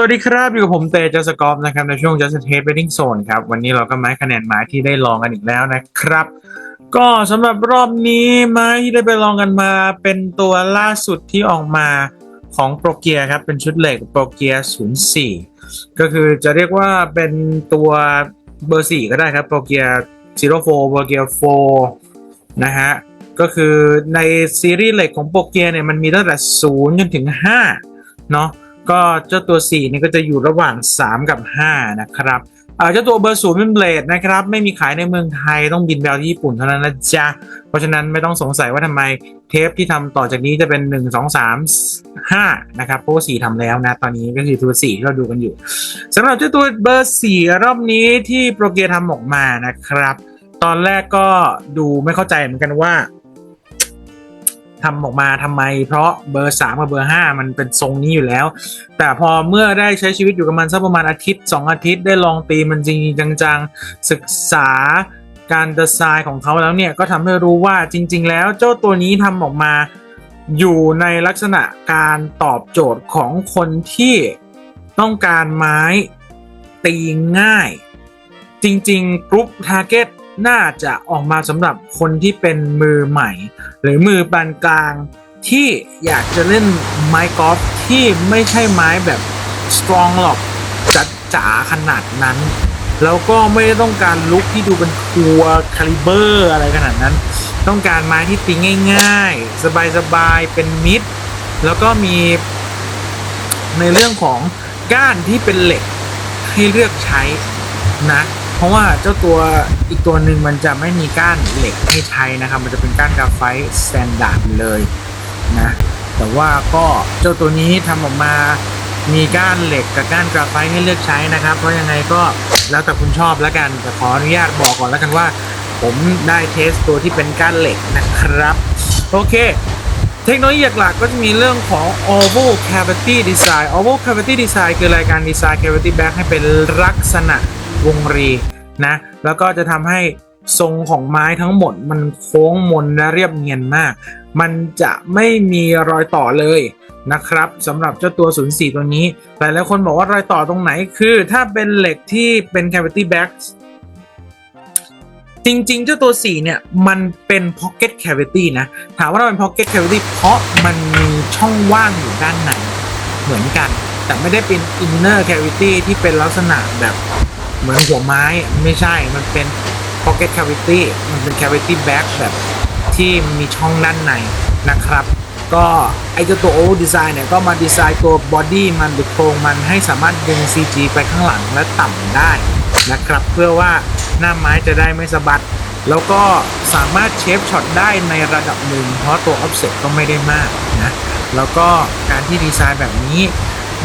สวัสดีครับอยู่กับผมเตจัสกอฟนะครับในช่วง Just Test Betting Zone ครับ วันนี้เราก็ไม้คะแนนไม้ที่ได้ลองกันอีกแล้วนะครับ ก็สำหรับรอบนี้ไม้ที่ได้ไปลองกันมา เป็นตัวล่าสุดที่ออกมาของโปรเกียครับ เป็นชุดเหล็กโปรเกีย04 ก็คือจะเรียกว่าเป็นตัวเบอร์ 4 ก็ได้ครับโปรเกีย04โปรเกีย4นะฮะ ก็คือในซีรีส์เหล็กของโปรเกียเนี่ยมันมีตั้งแต่ 0 จนถึง 5 เนาะ ก็เจ้าตัว 4 นี่ก็จะอยู่ระหว่าง 3 กับ 5 นะครับเจ้าตัวเบอร์ศูนย์เป็นเบลดนะครับ ไม่มีขายในเมืองไทยต้องบินไปเอาที่ญี่ปุ่นเท่านั้นนะจ๊ะ เพราะฉะนั้นไม่ต้องสงสัยว่าทำไมเทปที่ทำต่อจากนี้จะเป็น 1 2 3 5 นะครับเพราะว่า4ทำแล้วนะ ตอนนี้ก็คือตัว4ที่เราดูกันอยู่สำหรับเจ้าตัวเบอร์4รอบนี้ที่โปรเกียทำออกมานะครับ ตอนแรกก็ดูไม่เข้าใจเหมือนกันว่า ทำออกมาทำไม เพราะเบอร์ 3 กับเบอร์ 5 มันเป็นทรงนี้อยู่แล้ว แต่พอเมื่อได้ใช้ชีวิตอยู่กับมันสักประมาณอาทิตย์ 2 อาทิตย์ได้ลองตีมันจริงจังๆศึกษาการดีไซน์ของเขาแล้วเนี่ย ก็ทำให้รู้ว่าจริง ๆ แล้วเจ้าตัวนี้ทำออกมาอยู่ในลักษณะการตอบโจทย์ของคนที่ต้องการไม้ตีง่าย จริง ๆ กรุ๊ปทาร์เก็ต น่าจะออกมาสำหรับคนที่เป็นมือใหม่ หรือมือปานกลางที่อยากจะเล่นไม้กอล์ฟที่ไม่ใช่ไม้แบบสตรองหรอกจัดจ๋าขนาดนั้น แล้วก็ไม่ได้ต้องการลุคที่ดูเป็นครัวคาลิเบอร์อะไรขนาดนั้น ต้องการไม้ที่ตีง่าย ๆ สบายๆ เป็นมิด แล้วก็มีในเรื่องของก้านที่เป็นเหล็กให้เลือกใช้นะ เพราะว่าเจ้าตัวอีกตัวหนึ่งมันจะไม่มีก้านเหล็กให้ใช้นะครับ มันจะเป็นก้านกราไฟต์สแตนดาร์ดเลยนะ แต่ว่าก็เจ้าตัวนี้ทำออกมามีก้านเหล็กกับก้านกราไฟต์ให้เลือกใช้นะครับ เพราะยังไงก็แล้วแต่คุณชอบแล้วกันแต่ขออนุญาตบอกก่อนแล้วกันว่า ผมได้เทสตัวที่เป็นก้านเหล็กนะครับ โอเค เทคโนโลยีหลักก็จะมีเรื่องของ oval cavity design oval cavity design คือรายการดีไซน์ cavity bag ให้เป็นลักษณะวงรี นะแล้วก็จะทำให้ทรงของไม้ทั้งหมดมันโค้งมนและเรียบเนียนมาก มันจะไม่มีรอยต่อเลยนะครับสำหรับเจ้าตัว 04 ตัวนี้ หลายๆคนบอกว่ารอยต่อตรงไหนคือ ถ้าเป็นเหล็กที่เป็น cavity bag จริงๆ เจ้าตัว 4 เนี่ย มันเป็น pocket cavity นะ ถามว่ามันเป็น pocket cavity เพราะมันมีช่องว่างอยู่ด้านในเหมือนกัน แต่ไม่ได้เป็น inner cavity ที่เป็นลักษณะแบบ เหมือนหัวไม้ไม่ใช่มันเป็น pocket cavity มันเป็น cavity bag แบบที่มีช่องด้านในนะครับ ก็ไอเจ้าตัว o design เนี่ย ก็มาดีไซน์ตัว body มันหรือโครงมันให้สามารถดึง CG ไปข้างหลังและต่ำได้นะครับ เพื่อว่าหน้าไม้จะได้ไม่สะบัด แล้วก็สามารถเชฟช็อตได้ในระดับหนึ่งเพราะตัว offset ก็ไม่ได้มากนะ แล้วก็การที่ดีไซน์แบบนี้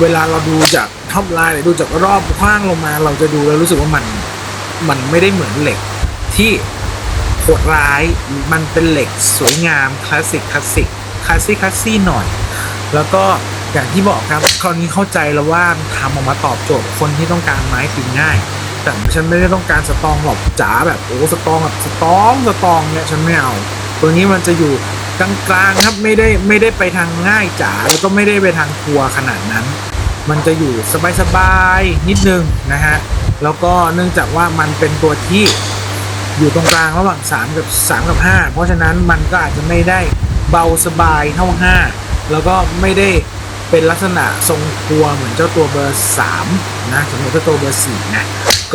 เวลาเราดูจากท็อปไลน์หรือดูจากรอบคว้างลงมา เราจะดูแล้วรู้สึกว่ามันมันไม่ได้เหมือนเหล็กที่โหดร้ายมันเป็นเหล็กสวยงามคลาสสิกคลาสสิกคลาสสิกคลาสซี่หน่อย แล้วก็อย่างที่บอกครับคราวนี้เข้าใจแล้วว่าทำออกมาตอบโจทย์คนที่ต้องการไม้ตีง่าย แต่ฉันไม่ได้ต้องการสตองหรอกจ๋าแบบโอ้สตองแบบสตองสตองเนี่ยฉันไม่เอาตัวนี้มันจะอยู่ กลางๆครับไม่ได้ไม่ได้ไปทางง่ายจ๋าแล้วก็ไม่ได้ไปทางครัวขนาดนั้น มันจะอยู่สบายๆนิดนึงนะฮะแล้วก็เนื่องจากว่ามันเป็นตัวที่อยู่ตรงกลางระหว่าง 3 กับ 3 กับ 5 เพราะฉะนั้นมันก็อาจจะไม่ได้เบาสบายเท่า 5 แล้วก็ไม่ได้เป็นลักษณะทรงครัวเหมือนเจ้าตัวเบอร์3นะสำหรับเจ้าตัวเบอร์4นะ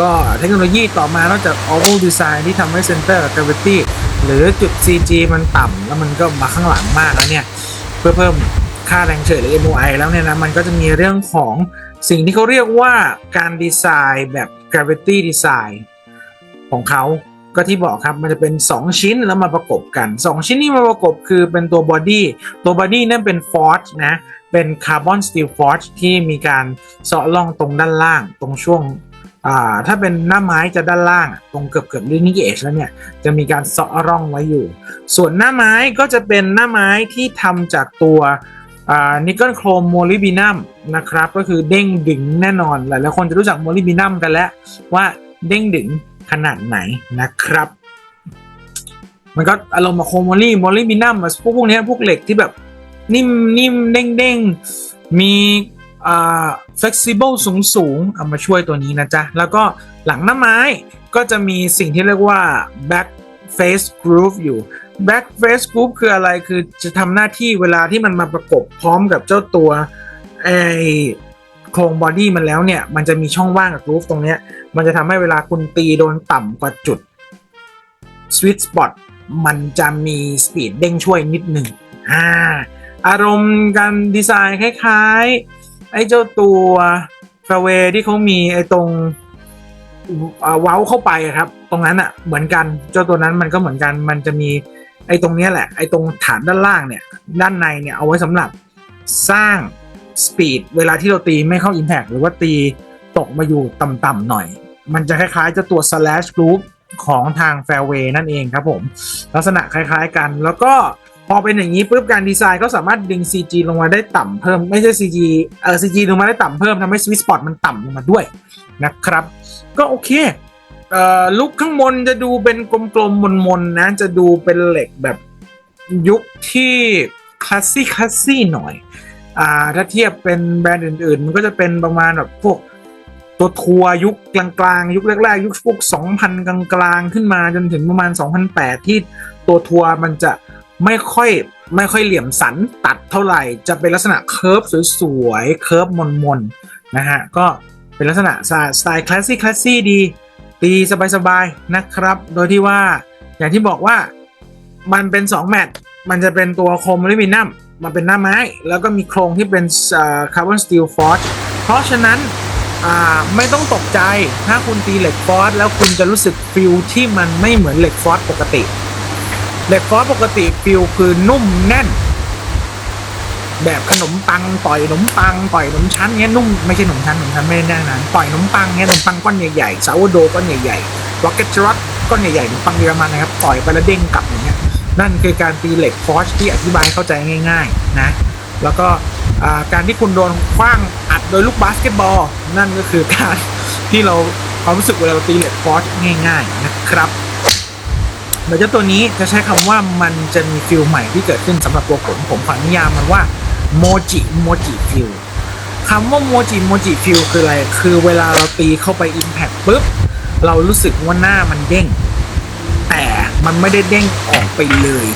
ก็เทคโนโลยีต่อมานอกจาก oval design ที่ทำให้ center gravity หรือจุด CG มันต่ำแล้วมันก็มาข้างหลังมากแล้วเนี่ย เพื่อเพิ่มค่าแรงเฉยหรือ MOI แล้วเนี่ยนะมันก็จะมีเรื่องของสิ่งที่เขาเรียกว่าการดีไซน์แบบ gravity design ของเขาก็ที่บอกครับมันจะเป็น 2 ชิ้นแล้วมาประกบกัน 2 ชิ้นนี้มาประกบคือเป็นตัวบอดี้ตัวบอดี้นั่นเป็นฟอร์จนะเป็นคาร์บอนสตีลฟอร์จที่มีการเสาะล่องตรงด้านล่างตรงช่วง อ่าถ้าเป็นหน้าไม้จะด้านล่างตรงเกือบเกือบลินิเอชแล้วเนี่ยจะมีการเสาะร่องไว้อยู่ ส่วนหน้าไม้ก็จะเป็นหน้าไม้ที่ทำจากตัวนิกเกิลโครมโมลิบินัมนะครับก็คือเด้งดึงแน่นอน หลายๆคนจะรู้จักโมลิบินัมกันแล้วว่าเด้งดึงขนาดไหนนะครับ มันก็อารมณ์โครโมลีโมลิบินัมพวกพวกนี้พวกเหล็กที่แบบนิ่มนิ่มเด้งเด้งมีอ่า flexible สูงสูงๆเอามาช่วยตัวนี้นะจ๊ะ แล้วก็หลังหน้าไม้ก็จะมีสิ่งที่เรียกว่า back face groove อยู่ back face groove คืออะไรคือจะทำหน้าที่เวลาที่มันมาประกบพร้อมกับเจ้าตัวไอโครงบอดี้มันแล้วเนี่ย มันจะมีช่องว่างกับ groove ตรงเนี้ย มันจะทำให้เวลาคุณตีโดนต่ำกว่าจุด sweet spot มันจะมีสปีดเด้งช่วยนิดหนึ่งอ่าอารมณ์การดีไซน์คล้ายๆ ไอ้เจ้าตัวฟาเวที่เขามีไอ้ตรงเว้าเข้าไปครับ ตรงนั้นอะเหมือนกัน เจ้าตัวนั้นมันก็เหมือนกันมันจะมีไอ้ตรงเนี้ยแหละไอ้ตรงฐานด้านล่างเนี่ย ด้านในเนี่ยเอาไว้สำหรับสร้างสปีดเวลาที่เราตีไม่เข้า Impact หรือว่าตีตกมาอยู่ต่ำๆหน่อย มันจะคล้ายๆเจ้าตัว slash group ของทาง fairway นั่นเองครับผม ลักษณะคล้ายๆกัน แล้วก็ พอเป็นอย่างนี้ปุ๊บการดีไซน์ก็สามารถดึง CG ลงมาได้ต่ำเพิ่มไม่ใช่ CG เออ CG ลงมาได้ต่ำเพิ่มทำให้ sweet spot มันต่ำลงมาด้วยนะครับ ก็โอเคเอ่อลุกข้างบนจะดูเป็นกลมๆมนๆนะจะดูเป็นเหล็กแบบยุคที่คลาสซี่คลาสซี่หน่อยอ่าถ้าเทียบเป็นแบรนด์อื่นๆ มันก็จะเป็นประมาณแบบพวกตัวทัวร์ยุคกลางๆ ยุคแรกๆ ยุคพวก 2,000 กลางๆ ขึ้นมาจนถึงประมาณ 2008 ที่ตัวทัวร์มันจะ ไม่ค่อยไม่ค่อยเหลี่ยมสันตัดเท่าไหร่ จะเป็นลักษณะเคิร์ฟสวยๆเคิร์ฟมนๆนะฮะก็เป็นลักษณะสไตล์คลาสซี่คลาสซี่ดี ตีสบายๆนะครับ โดยที่ว่าอย่างที่บอกว่ามันเป็น 2 แมตช์มันจะเป็นตัวโครมอลูมิเนียมมันเป็นหน้าไม้ แล้วก็มีโครงที่เป็นคาร์บอนสตีลฟอร์เพราะฉะนั้นไม่ต้องตกใจถ้าคุณตีเหล็กฟอสแล้วคุณจะรู้สึกฟิลที่มันไม่เหมือนเหล็กฟอสปกติ เหล็กฟอสปกติฟิลคือนุ่มแน่น แบบขนมปังต่อยขนมปังต่อยขนมชั้นเงี้ยนุ่มไม่ใช่ขนมชั้นขนมชั้นไม่ได้แน่นอนต่อยขนมปังเงี้ยขนมปังก้อนใหญ่ๆซาวโดก้อนใหญ่ๆร็อกเก็ตชรอตก้อนใหญ่ๆขนมปังเยอรมันนะครับต่อยไปแล้วเด้งกลับอย่างเงี้ยนั่นคือการตีเหล็กฟอสที่อธิบายเข้าใจง่าย ๆ นะ แล้วก็การที่คุณโดนคว้างอัดโดยลูกบาสเกตบอลนั่นก็คือการที่เราความรู้สึกเวลาเราตีเหล็กฟอสง่าย ๆ นะครับ เดี๋ยวเจ้าตัวนี้จะใช้คำว่ามันจะมีฟิลใหม่ที่เกิดขึ้นสำหรับตัวผมผมขอนิยามมันว่าโมจิโมจิฟิลคำว่าโมจิโมจิฟิลคืออะไร คือเวลาเราตีเข้าไป Impact ปุ๊บ เรารู้สึกว่าหน้ามันเด้ง แต่มันไม่ได้เด้งออกไปเลย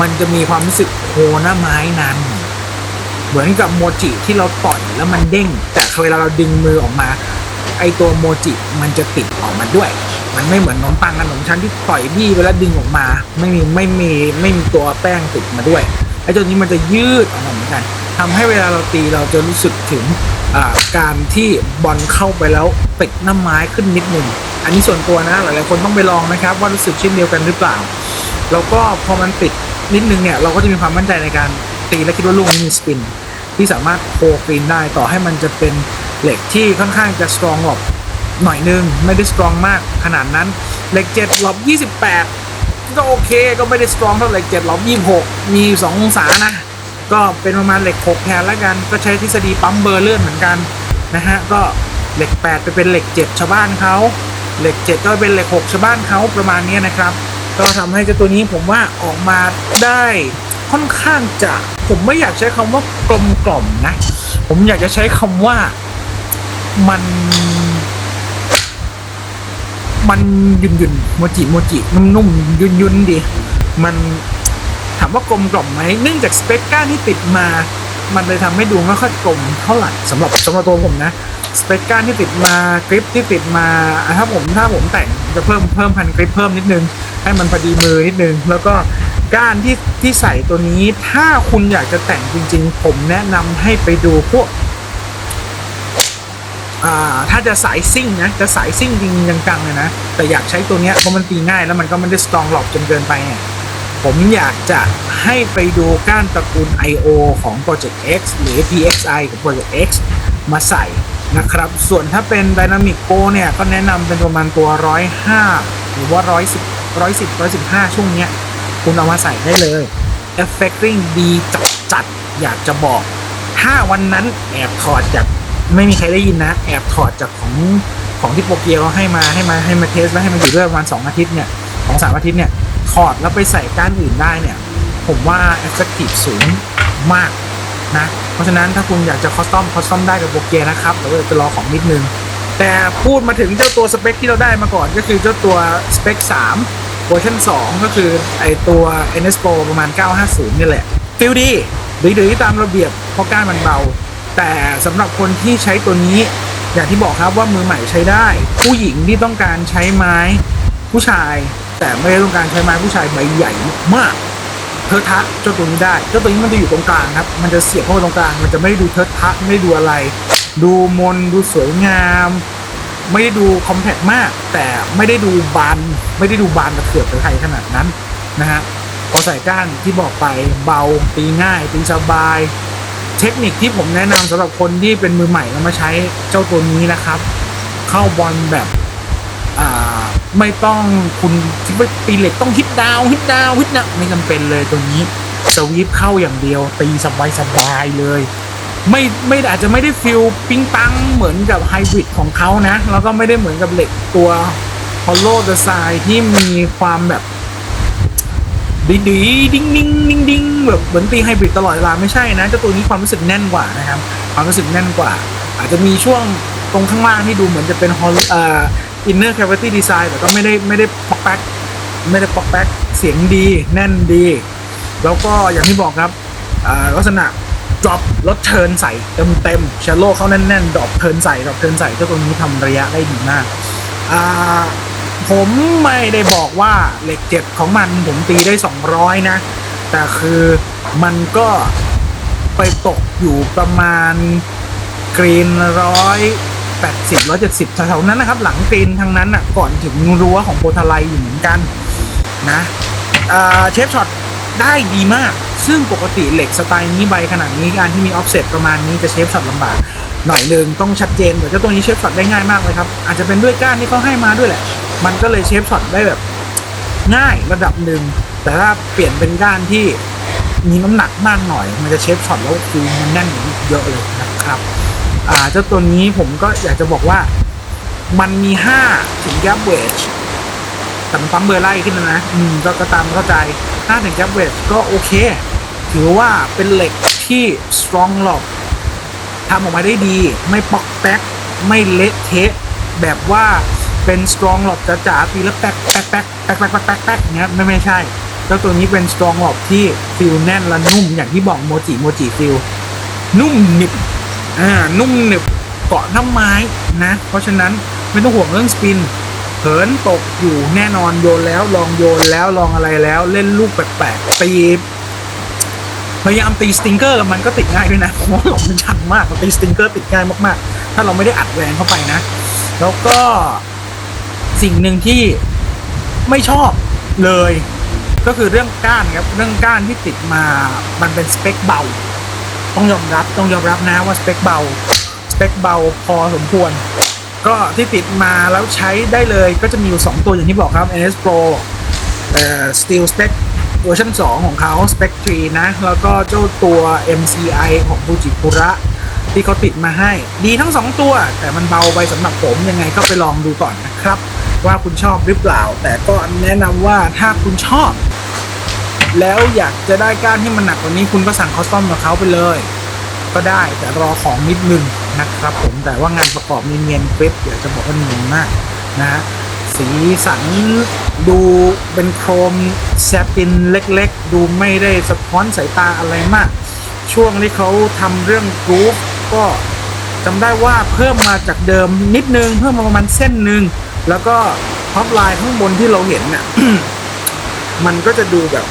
มันจะมีความรู้สึกโคหน้าไม้นั้น เหมือนกับโมจิที่เราต่อยแล้วมันเด้ง แต่เวลาเราดึงมือออกมา ไอตัวโมจิมันจะติดออกมาด้วย มันไม่เหมือนขนมปังขนมชั้นที่ต่อยบี้ไปแล้วดึงออกมา ไม่มีไม่มีไม่มีตัวแป้งติดมาด้วยไอ้ตัวนี้มันจะยืดออกมาเหมือนกันทำให้เวลาเราตีเราจะรู้สึกถึงการที่บอลเข้าไปแล้วติดหน้าไม้ขึ้นนิดนึงอันนี้ส่วนตัวนะหลายๆคนต้องไปลองนะครับ ว่ารู้สึกเช่นเดียวกันหรือเปล่า แล้วก็พอมันติดนิดนึงเนี่ยเราก็จะมีความมั่นใจในการตีและคิดว่าลูกนี้มีสปินที่สามารถโคกรีนได้ต่อให้มันจะเป็นเหล็กที่ค่อนข้างจะสตรองหลบ หน่อยนึง ไม่ได้สตรองมากขนาดนั้นเหล็ก7หลบ28 ก็โอเคก็ไม่ได้สตรองเท่าเหล็ก7หลบ26 มี 2 องศานะ ก็เป็นประมาณเหล็ก 6 แทนแล้วกันก็ใช้ทฤษฎีปั๊มเบอร์เลื่อนเหมือนกันนะฮะก็เหล็ก 8 ไปเป็นเหล็ก 7 ชาวบ้านเขาเหล็ก 7 ก็เป็นเหล็ก 6 ชาวบ้านเขาประมาณนี้นะครับ ก็ทำให้เจ้าตัวนี้ผมว่าออกมาได้ค่อนข้างจะผมไม่อยากใช้คำว่ากลมกล่อมนะ ผมอยากจะใช้คำว่ามัน มันยุนยุนๆโมจิโมจินุ่มๆยุนยุนๆดิมันถามว่ากลมกล่อมไหมเนื่องจากสเปคก้านที่ติดมา มันเลยทำให้ดูไม่ค่อยกลมเท่าไหร่สำหรับสำหรับตัวผมนะสเปคก้านที่ติดมากริปที่ติดมาถ้าผมถ้าผมแต่งจะเพิ่มเพิ่มพันกริปเพิ่มนิดนึง ให้มันพอดีมือนิดนึง แล้วก็ก้านที่ที่ใส่ตัวนี้ ถ้าคุณอยากจะแต่งจริง ๆ ผมแนะนำให้ไปดูพวกอ่า ถ้าจะสายซิ่งนะจะสายซิ่งจริงจังๆเลยนะ แต่อยากใช้ตัวเนี้ยเพราะมันตีง่ายแล้วมันก็ไม่ได้สตรองหลอกจนเกินไปเนี่ยผมอยากจะให้ไปดูก้านตระกูล I.O. ของ Project X หรือ PXI ของ Project X มาใส่นะครับ ส่วนถ้าเป็น Dynamic Go เนี่ย ก็แนะนำเป็นประมาณตัว 105 หรือว่า 110 110 115 ช่วงเนี้ย คุณเอามาใส่ได้เลย Effecting ดีจัดจัดอยากจะบอก ถ้าวันนั้นแอบถอดจาก ไม่มีใครได้ยินนะ แอบถอดจากของของที่โปเกียวให้มาให้มาให้มาเทสแล้วให้มาอยู่ด้วยประมาณ2องอาทิตย์เนี่ยของสามอาทิตย์เนี่ยถอดแล้วไปใส่ก้านอื่นได้เนี่ย ผมว่า effective สูงมากนะ เพราะฉะนั้นถ้าคุณอยากจะคอสตอมคอสตอมได้กับโบเกียนะครับเดี๋ยวจะรอของนิดนึง แต่พูดมาถึงเจ้าตัวสเปคที่เราได้มาก่อนก็คือเจ้าตัวสเปค3เวอร์ชัน2 ก็คือไอตัว NS Pro ประมาณ 950 นี่แหละฟิลดีดื้อๆตามระเบียบเพราะก้านมันเบา แต่สำหรับคนที่ใช้ตัวนี้ อย่างที่บอกครับว่ามือใหม่ใช้ได้ ผู้หญิงที่ต้องการใช้ไม้ผู้ชาย แต่ไม่ได้ต้องการใช้ไม้ผู้ชายใบใหญ่มากเทอะทะเจ้าตัวนี้ได้เจ้าตัวนี้มันจะอยู่ตรงกลางครับ มันจะเสียบเข้าไปตรงกลาง มันจะไม่ได้ดูเทอะทะไม่ได้ดูอะไร ดูมนดูสวยงาม ไม่ได้ดูคอมแพคมาก แต่ไม่ได้ดูบานไม่ได้ดูบานตะเขือบตะไคร้ขนาดนั้นนะฮะพอใส่ก้านที่บอกไปเบาตีง่ายตีสบาย เทคนิคที่ผมแนะนำสำหรับคนที่เป็นมือใหม่แล้วมาใช้เจ้าตัวนี้นะครับ เข้าบอลแบบอ่าไม่ต้องคุณคิดว่าตีเหล็กต้องฮิตดาวฮิตดาวฮิตนะไม่จำเป็นเลยตัวนี้สวีปเข้าอย่างเดียว ตีสบายสบายๆเลย ไม่ไม่อาจจะไม่ได้ฟิลปิ้งปังเหมือนกับไฮบริดของเขานะ แล้วก็ไม่ได้เหมือนกับเหล็กตัว Hollow Design ที่มีความแบบ ดีดีดิ้งดิ้งดิ้งดิ้งแบบเหมือนตีไฮบริดตลอดเวลาไม่ใช่นะเจ้าตัวนี้ความรู้สึกแน่นกว่านะครับ ความรู้สึกแน่นกว่า อาจจะมีช่วงตรงข้างล่างที่ดูเหมือนจะเป็น hol เอ่อ inner cavity design แต่ก็ไม่ได้ไม่ได้ปอกแป๊กไม่ได้ปอกแป๊กเสียงดีแน่นดี แล้วก็อย่างที่บอกครับลักษณะ drop ลดเทินใส่เต็มเต็มชาโลเข้าแน่นๆ drop เทินใส่ drop เทินใส่เจ้าตัวนี้ทำระยะได้ดีมากอ่า ผมไม่ได้บอกว่าเหล็กเจ็ดของมันผมตีได้ 200 นะ แต่คือมันก็ไปตกอยู่ประมาณกรีนร้อยแปดสิบร้อยเจ็ดสิบแถวๆนั้นนะครับ หลังกรีนทางนั้นอะก่อนถึงรั้วของโพธาไลอยู่เหมือนกันนะเชฟช็อตได้ดีมาก ซึ่งปกติเหล็กสไตล์นี้ใบขนาดนี้การที่มีออฟเซ็ตประมาณนี้จะเชฟช็อตลำบากหน่อยหนึ่งต้องชัดเจนเดี๋ยวเจ้าตัวนี้เชฟช็อตได้ง่ายมากเลยครับ อาจจะเป็นด้วยก้านที่เขาให้มาด้วยแหละ มันก็เลยเชฟช็อตได้แบบ ง่ายระดับหนึ่งแต่ถ้าเปลี่ยนเป็นก้านที่มีน้ำหนักมากหน่อย มันจะเชฟช็อตแล้วคือมันแน่นกว่เยอะเลยนะครับ อ่าเจ้าตัวนี้ผมก็อยากจะบอกว่า มันมี5ถึงแกปเวจแต่มันปั๊มเบอร์ไล่ขึ้นนะนะอืมก็ก็ตามเข้าใจ5ถึงแกปเวจก็โอเค ถือว่าเป็นเหล็กที่ strong หรอกทำออกมาได้ดี ไม่ปอกแป๊กไม่เละเทะแบบว่า เป็น strong หลอกจ๋าๆตีแล้วแป๊กแป๊กแป๊กแป๊กแป๊กแป๊กแป๊กแป๊กเงี้ยไม่ไม่ใช่แล้วตัวนี้เป็น strong หลอกที่ฟิลแน่นและนุ่มอย่างที่บอกโมจิโมจิฟิลนุ่มหนึบอ่านุ่มหนึบเกาะน้ำไม้นะ เพราะฉะนั้นไม่ต้องห่วงเรื่องสปินเหินตกอยู่แน่นอนโยนแล้วลองโยนแล้วลองอะไรแล้วเล่นลูกแปลกๆตีพยายามตีสติงเกอร์มันก็ติดง่ายด้วยนะเพราะว่าหลงมันชันมากตีสติงเกอร์ติดง่ายมากๆ ถ้าเราไม่ได้อัดแรงเข้าไปนะ แล้วก็ สิ่งหนึ่งที่ไม่ชอบเลย ก็คือเรื่องก้านครับเรื่องก้านที่ติดมามันเป็นสเปคเบา ต้องยอมรับต้องยอมรับนะว่าสเปคเบาสเปคเบาพอสมควร ก็ที่ติดมาแล้วใช้ได้เลยก็จะมีอยู่ 2 ตัวอย่างที่บอกครับ NS Pro เอ่อ Steel Spec เวอร์ชัน2 ของเขา Spec 3 นะ แล้วก็เจ้าตัว MCI ของ Fujikura ที่เขาติดมาให้ ดีทั้ง 2 ตัว แต่มันเบาไปสำหรับผมยังไงก็ไปลองดูก่อนนะครับ ว่าคุณชอบหรือเปล่า แต่ก็แนะนำว่าถ้าคุณชอบ แล้วอยากจะได้ก้านที่มันหนักกว่านี้คุณก็สั่งคอสตอมกับเขาไปเลย ก็ได้แต่รอของนิดนึงนะครับ ผมแต่ว่างานประกอบมีเนียนเป๊บอยากจะบอกว่าเนียนมากนะฮะสีสันดูเป็นโครมแซตินเล็กๆ ดูไม่ได้สะท้อนสายตาอะไรมาก ช่วงที่เขาทำเรื่องกรูฟก็จำได้ว่าเพิ่มมาจากเดิมนิดนึง เพิ่มมาประมาณเส้นหนึ่ง แล้วก็ท็อปไลน์ข้างบนที่เราเห็นน่ะ มันก็จะดูแบบ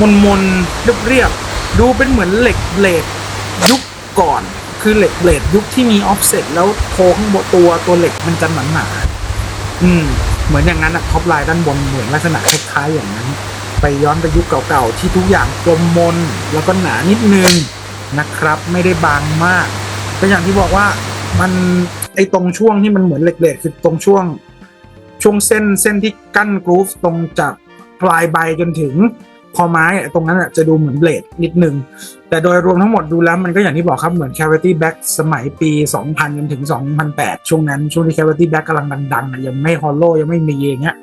มนมนๆเรียบๆดูเป็นเหมือนเหล็กเบลดยุคก่อน คือเหล็กเบลดยุคที่มีออฟเซ็ตแล้วโคข้างบนตัวตัวเหล็กมันจะหนาหนาๆอืม เหมือนอย่างนั้นอะท็อปไลน์ด้านบนเหมือนลักษณะคล้ายๆอย่างนั้น ไปย้อนไปยุคเก่าๆที่ทุกอย่างกลมมนแล้วก็หนานิดนึงนะครับ ไม่ได้บางมากก็อย่างที่บอกว่ามันไอตรงช่วงที่มันเหมือนเหล็กเลดคือตรงช่วง ช่วงเส้นเส้นที่กั้นกรูฟตรงจากปลายใบจนถึงคอไม้ตรงนั้นจะดูเหมือนเบลดนิดนึง แต่โดยรวมทั้งหมดดูแล้วมันก็อย่างที่บอกครับ เหมือน Cavity Back สมัยปี 2000 จนถึง 2008 ช่วงนั้น ช่วงที่ Cavity Back กำลังดังๆ ยังไม่ Hollow ยังไม่มีอย่างเงี้ย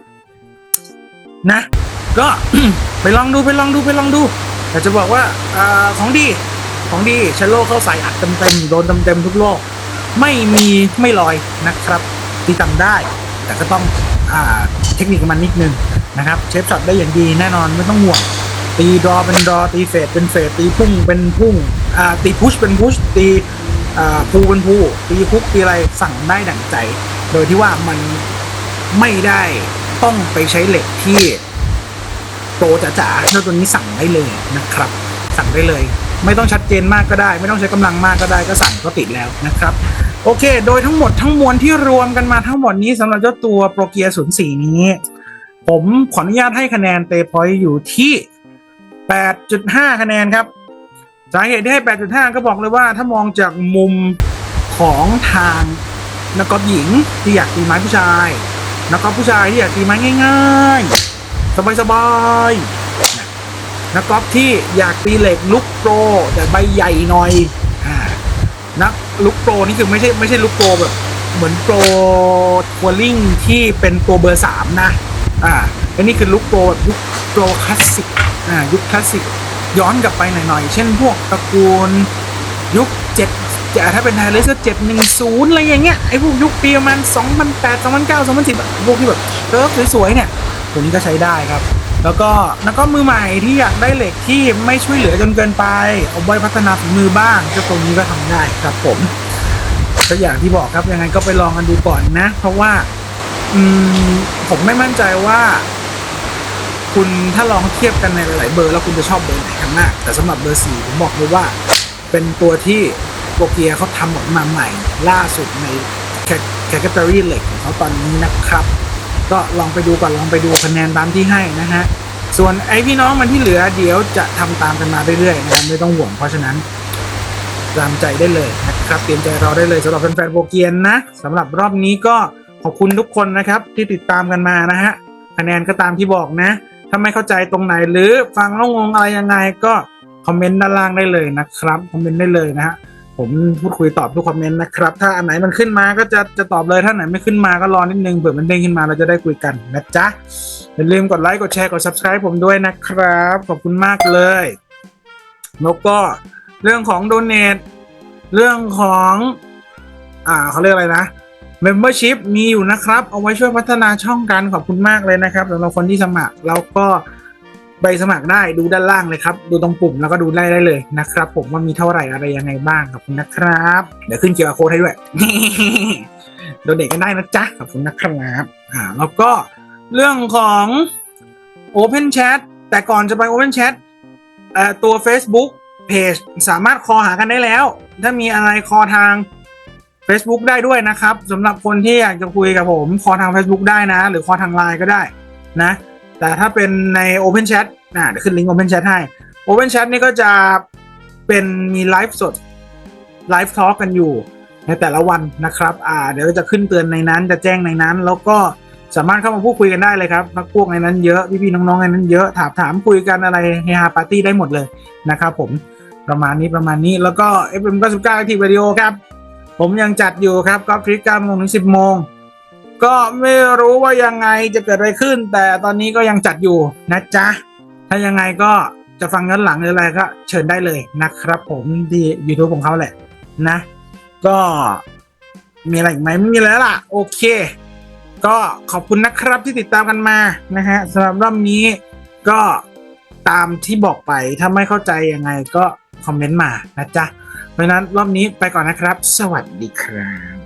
นะ ก็ไปลองดูไปลองดูไปลองดู แต่จะบอกว่าอของดีของดีเชลโลเข้าใส่อัดเต็มๆโดนเต็มๆทุกโลก ไม่มีไม่ลอยนะครับตีต่ำได้ แต่ก็ต้องอเทคนิคของมันนิดนึงนะครับเชฟช็อตได้อย่างดีแน่นอนไม่ต้องห่วงตีดรอเป็นดรอตีเฟดเป็นเฟดตีพุ่งเป็นพุ่งตีพุชเป็นพุชตีพูเป็นพูตีคุกตีอะไรสั่งได้ดั่งใจ โดยที่ว่ามันไม่ได้ต้องไปใช้เหล็กที่โปรจ๋าๆแล้วตัวนี้สั่งได้เลยนะครับ สั่งได้เลย ไม่ต้องชัดเจนมากก็ได้ ไม่ต้องใช้กำลังมากก็ได้ก็สั่งก็ติดแล้วนะครับ โอเค โดยทั้งหมดทั้งมวลที่รวมกันมาทั้งหมดนี้สำหรับเจ้าตัวโปรเกียร์04นี้ ผมขออนุญาตให้คะแนนเตพอยอยู่ที่8.5คะแนนครับ สาเหตุที่ให้8.5ก็บอกเลยว่าถ้ามองจากมุมของทางนักกอล์ฟหญิงที่อยากตีไม้ผู้ชายนักกอล์ฟผู้ชายที่อยากตีไม้ง่ายๆ สบายๆนักกอล์ฟที่อยากตีเหล็กลุกโปรแต่ใบใหญ่หน่อย นักลุกโปรนี่คือไม่ใช่ไม่ใช่ลุกโปรแบบ เหมือนโปรทัวริงที่เป็นตัวเบอร์สามนะ อ่าอันนี้คือลุกโปรแบบยุคโปรคลาสสิกอ่ายุคคลาสสิกย้อนกลับไปหน่อยๆ เช่นพวกตระกูลยุคเจ็ดจะถ้าเป็นไทยเลสเจ็ดหนึ่งศูนย์อะไรอย่างเงี้ยไอ้พวกยุคปีประมาณสองพันแปดสองพันเก้าสองพันสิบพวกที่แบบเติร์ฟสวยๆเนี่ยตัวนี้ก็ใช้ได้ครับ แล้วก็แล้วก็มือใหม่ที่อยากได้เหล็กที่ไม่ช่วยเหลือจนเกินไป เอาไว้พัฒนาฝีมือบ้างเจ้าตัวนี้ก็ทำได้ครับผมก็อย่างที่บอกครับยังไงก็ไปลองกันดูก่อนนะ เพราะว่า อืมผมไม่มั่นใจว่า คุณถ้าลองเทียบกันในหลายๆเบอร์แล้วคุณจะชอบเบอร์ไหนกันมากแต่สำหรับเบอร์สี่ผมบอกเลยว่า เป็นตัวที่โปรเกียเขาทำออกมาใหม่ ล่าสุดในแคตตารีเหล็กของเขาตอนนี้นะครับ ก็ลองไปดูก่อนลองไปดูคะแนนตามที่ให้นะฮะส่วนไอพี่น้องมันที่เหลือเดี๋ยวจะทำตามกันมาเรื่อยๆนะครับไม่ต้องห่วงเพราะฉะนั้นตามใจได้เลยนะครับเตรียมใจเราได้เลยสำหรับแฟนๆโปรเกียนนะสำหรับรอบนี้ก็ขอบคุณทุกคนนะครับ ที่ติดตามกันมานะฮะคะแนนก็ตามที่บอกนะ ถ้าไม่เข้าใจตรงไหนหรือฟังแล้วงงอะไรยังไงก็คอมเมนต์ด้านล่างได้เลยนะครับคอมเมนต์ได้เลยนะฮะ ผมพูดคุยตอบทุกคอมเมนต์นะครับ ถ้าอันไหนมันขึ้นมาก็จะจะตอบเลย ถ้าไหนไม่ขึ้นมาก็รอนิดนึงเผื่อมันเด้งขึ้นมาเราจะได้คุยกันนะจ๊ะ อย่าลืมกดไลค์ กดแชร์ กด subscribe ผมด้วยนะครับ ขอบคุณมากเลย แล้วก็เรื่องของโดเน a เรื่องของ อ่าเขาเรียกอะไรนะ Membership มีอยู่นะครับ เอาไว้ช่วยพัฒนาช่องกันขอบคุณมากเลยนะครับสำหรับคนที่สมัครแล้วก็ ใบสมัครได้ดูด้านล่างเลยครับ ดูตรงปุ่มแล้วก็ดูได้ได้เลยนะครับ ผมว่ามีเท่าไหร่อะไรยังไงบ้างขอบคุณนะครับ เดี๋ยวขึ้นเกียร์โค้ดให้ด้วยโดเด็กกันได้นะจ๊ะขอบคุณนะครับอ่าแล้วก็เรื่องของ Open Chat แต่ก่อนจะไป Open Chat เอ่อตัว Facebook เพจสามารถคอหากันได้แล้ว ถ้ามีอะไรคอทาง Facebook ได้ด้วยนะครับสำหรับคนที่อยากจะคุยกับผม คอทาง Facebook ได้นะ หรือคอทาง Line ก็ได้นะ แต่ถ้าเป็นใน Open Chat นะเดี๋ยวขึ้นลิงก์ Open Chat ให้ Open Chat นี่ก็จะเป็นมีไลฟ์สดไลฟ์ทอล์กกันอยู่ในแต่ละวันนะครับอ่าเดี๋ยวจะขึ้นเตือนในนั้นจะแจ้งในนั้น แล้วก็สามารถเข้ามาพูดคุยกันได้เลยครับพักพวกในนั้นเยอะพี่ๆน้องๆในนั้นเยอะถามถามคุยกันอะไรเฮฮาปาร์ตี้ได้หมดเลยนะครับผมประมาณนี้ประมาณนี้แล้วก็ FM 99 Active Radio ครับ ผมยังจัดอยู่ครับก็คลิก9โมงถึง 10 โมง ก็ไม่รู้ว่ายังไงจะเกิดอะไรขึ้น แต่ตอนนี้ก็ยังจัดอยู่นะจ๊ะ ถ้ายังไงก็จะฟังย้อนหลังหรืออะไรก็เชิญได้เลยนะครับ ผมที่ YouTube ของเขาแหละนะ ก็มีอะไรอีกไหมไม่มีแล้วล่ะ โอเค ก็ขอบคุณนะครับที่ติดตามกันมานะฮะสำหรับรอบนี้ก็ตามที่บอกไปถ้าไม่เข้าใจยังไงก็คอมเมนต์มานะจ๊ะ เพราะฉะนั้นรอบนี้ไปก่อนนะครับ สวัสดีครับ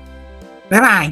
บ๊ายบาย